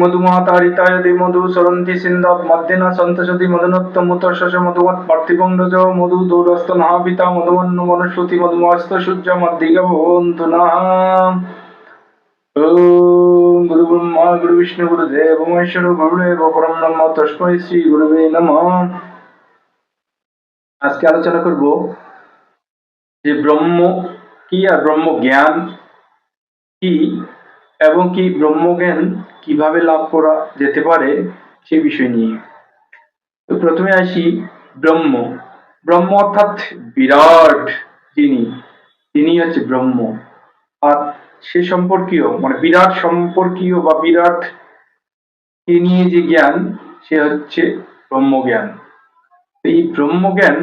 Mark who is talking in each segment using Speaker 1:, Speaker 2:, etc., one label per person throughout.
Speaker 1: মধুমাতারিতায় মধু সরন্তি সিন্ধাত মধ্যেনা সন্তসতি মদনত্ত মুতর্ষস মধুমৎ পার্থিবং রজ মধু দূরস্থ নাহাবিতা মধুমন্ন মনুশ্রুতি মধুমাস্ত সূর্য, মদ্দিগা ভবন্তু না ॐ गुरुब्रह्मा गुरुविष्णुगुरुदेव महेश्वर गुरुदेव परम ব্রহ্ম, তস্মৈ শ্রী গুরুবে নমঃ। আজকে আলোচনা করব যে ব্রহ্ম কি আর ব্রহ্ম জ্ঞান কি? এবং কি ব্রহ্মজ্ঞান কীভাবে লাভ করা যেতে পারে সে বিষয় নিয়ে। তো প্রথমে আসি ব্রহ্ম। ব্রহ্ম অর্থাৎ বিরাট যিনি, তিনি হচ্ছে ব্রহ্ম। আর সে সম্পর্কীয় মানে বিরাট সম্পর্কীয় বা বিরাট কে নিয়ে যে জ্ঞান, সে হচ্ছে ব্রহ্মজ্ঞান। এই ব্রহ্মজ্ঞান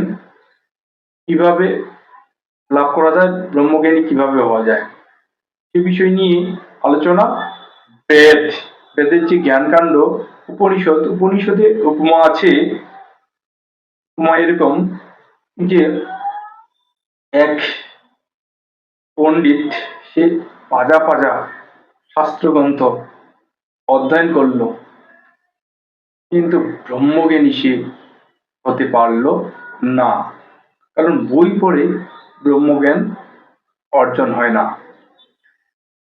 Speaker 1: কীভাবে লাভ করা যায়, ব্রহ্মজ্ঞানী কীভাবে হওয়া যায়, সে বিষয় নিয়ে আলোচনা, বেদ, বেদের যে জ্ঞানকাণ্ড, উপনিষদ, উপনিষদে উপমা আছে, উপমা এরকম যে এক পণ্ডিত, সে পাজা পাজা শাস্ত্রগ্রন্থ অধ্যয়ন করল। কিন্তু ব্রহ্মজ্ঞানী সে হতে পারল না। কারণ বই পড়ে ব্রহ্মজ্ঞান অর্জন হয় না।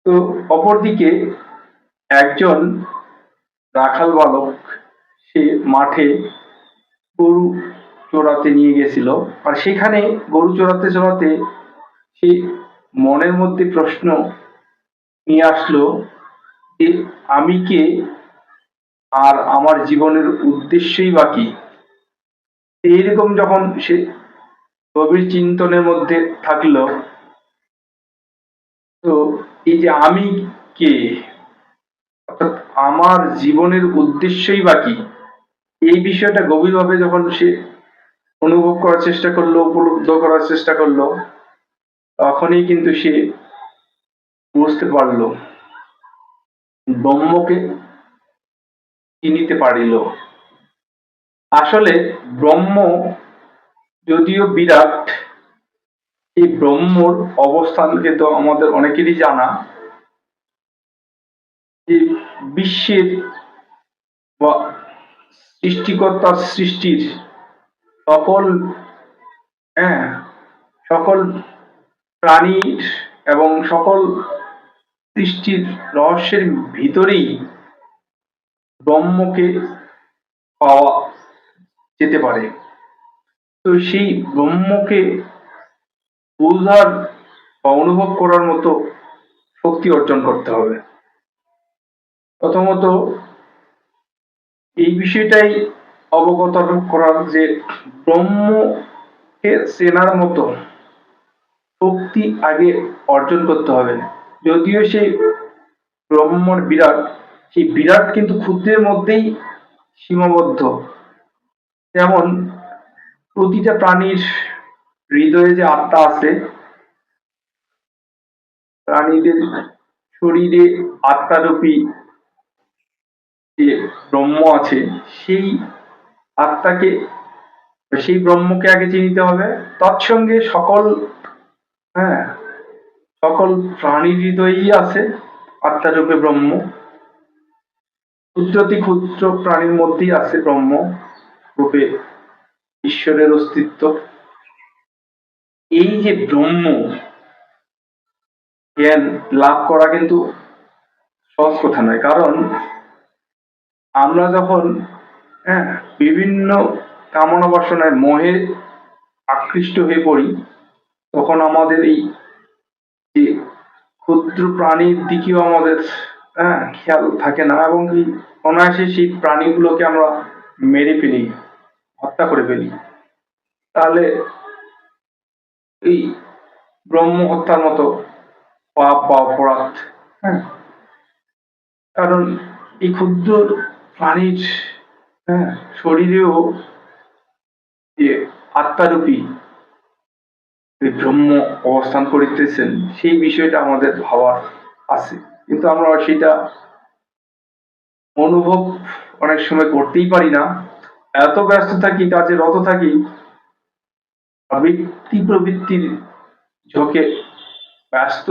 Speaker 1: তো অপরদিকে একজন রাখাল বালক, সে মাঠে গরু চড়াতে নিয়ে গেছিল। আর সেখানে গরু চড়াতে চড়াতে সে মনের মধ্যে প্রশ্ন নিয়ে আসলো যে, আমি কে? আর আমার জীবনের উদ্দেশ্যই বা কি? এইরকম যখন সে গভীর চিন্তনের মধ্যে থাকল, তো এই যে আমি কে? অর্থাৎ আমার জীবনের উদ্দেশ্যই বা কি? এই বিষয়টা গভীরভাবে যখন সে অনুভব করার চেষ্টা করল, উপলব্ধ করার চেষ্টা করল, তখনই কিন্তু সে বুঝতে পারল, ব্রহ্মকে চিনিতে পারিল। আসলে ব্রহ্ম যদিও বিরাট এই ব্রহ্মর অবস্থান কিন্তু আমাদের অনেকেরই জানা। যে বিশ্বের বা সৃষ্টিকর্তার সৃষ্টির সকল হ্যাঁ সকল প্রাণীর এবং সকল সৃষ্টির রহস্যের ভিতরেই ব্রহ্মকে পাওয়া যেতে পারে। তো সেই ব্রহ্মকে বোঝার বা অনুভব করার মতো শক্তি অর্জন করতে হবে। প্রথমত, এই বিষয়টাই অবগত করার যে ব্রহ্মকে চেনার মতো শক্তি আগে অর্জন করতে হবে। যদিও সেই ব্রহ্মর বিরাট, সেই বিরাট কিন্তু ক্ষুদ্রের মধ্যেই সীমাবদ্ধ। যেমন, প্রতিটা প্রাণীর হৃদয়ে যে আত্মা আছে, প্রাণীদের শরীরে আত্মারূপী যে ব্রহ্ম আছে, সেই আত্মাকে, সেই ব্রহ্মকে আগে চিনিতে হবে। তৎসঙ্গে সকল হ্যাঁ সকল প্রাণীর হৃদয়েই আছে আত্মারূপে ব্রহ্ম। ক্ষুদ্রতি ক্ষুদ্র প্রাণীর মধ্যেই আছে ব্রহ্ম, রূপে ঈশ্বরের অস্তিত্ব। এই যে ব্রহ্ম, জ্ঞান লাভ করা কিন্তু সহজ কথা নয়। কারণ আমরা যখন হ্যাঁ বিভিন্ন কামনা বাসনায় মোহে আকৃষ্ট হয়ে পড়ি, তখন আমাদের এই যে ক্ষুদ্র প্রাণীর দিকেও আমাদের হ্যাঁ খেয়াল থাকে না এবং কি অনায়াসে সেই প্রাণীগুলোকে আমরা মেরে ফেলি, হত্যা করে ফেলি। তাহলে এই ব্রহ্ম হত্যার মতো পাপ বা অপরাধ। হ্যাঁ। কারণ এই ক্ষুদ্র প্রাণীর হ্যাঁ শরীরেও যে আত্মারূপী ব্রহ্ম অবস্থান করিতেছেন সেই বিষয়টা আমাদের ভাবার আছে। কিন্তু আমরা সেটা অনুভব অনেক সময় করতেই পারি না। এত ব্যস্ত থাকি কাজে রত থাকি আবৃত্তি প্রবৃত্তির ঝোঁকে ব্যস্ত।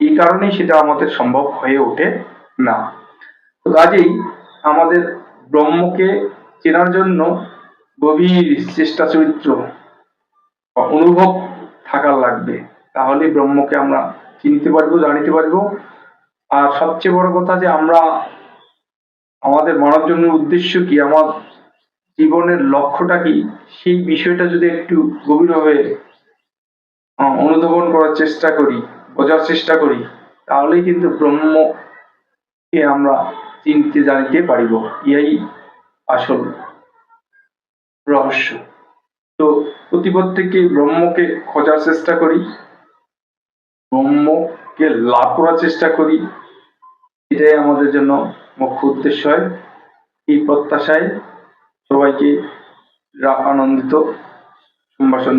Speaker 1: এই কারণেই সেটা আমাদের সম্ভব হয়ে ওঠে না। তো কাজেই আমাদের ব্রহ্মকে চেনার জন্য গভীর চেষ্টা চরিত্র অনুভব থাকার লাগবে। তাহলে ব্রহ্মকে আমরা চিনতে পারব, জানিতে পারব। আর সবচেয়ে বড় কথা যে আমরা আমাদের মানব জন্মের উদ্দেশ্য কি? আমার জীবনের লক্ষ্যটা কি? সেই বিষয়টা যদি একটু গভীরভাবে অনুধাবন করার চেষ্টা করি, বোঝার চেষ্টা করি, তাহলেই কিন্তু ব্রহ্মকে আমরা চিনতে, জানিতে পারিব। এই আসল রহস্য। তো প্রতি প্রত্যেকে ব্রহ্মকে খোঁজার চেষ্টা করি, ব্রহ্মকে লাভ করার চেষ্টা করি, এটাই আমাদের জন্য মুখ্য উদ্দেশ্য হয়, এই প্রত্যাশায় সবাইকে রা- আনন্দিত সম্ভাষণ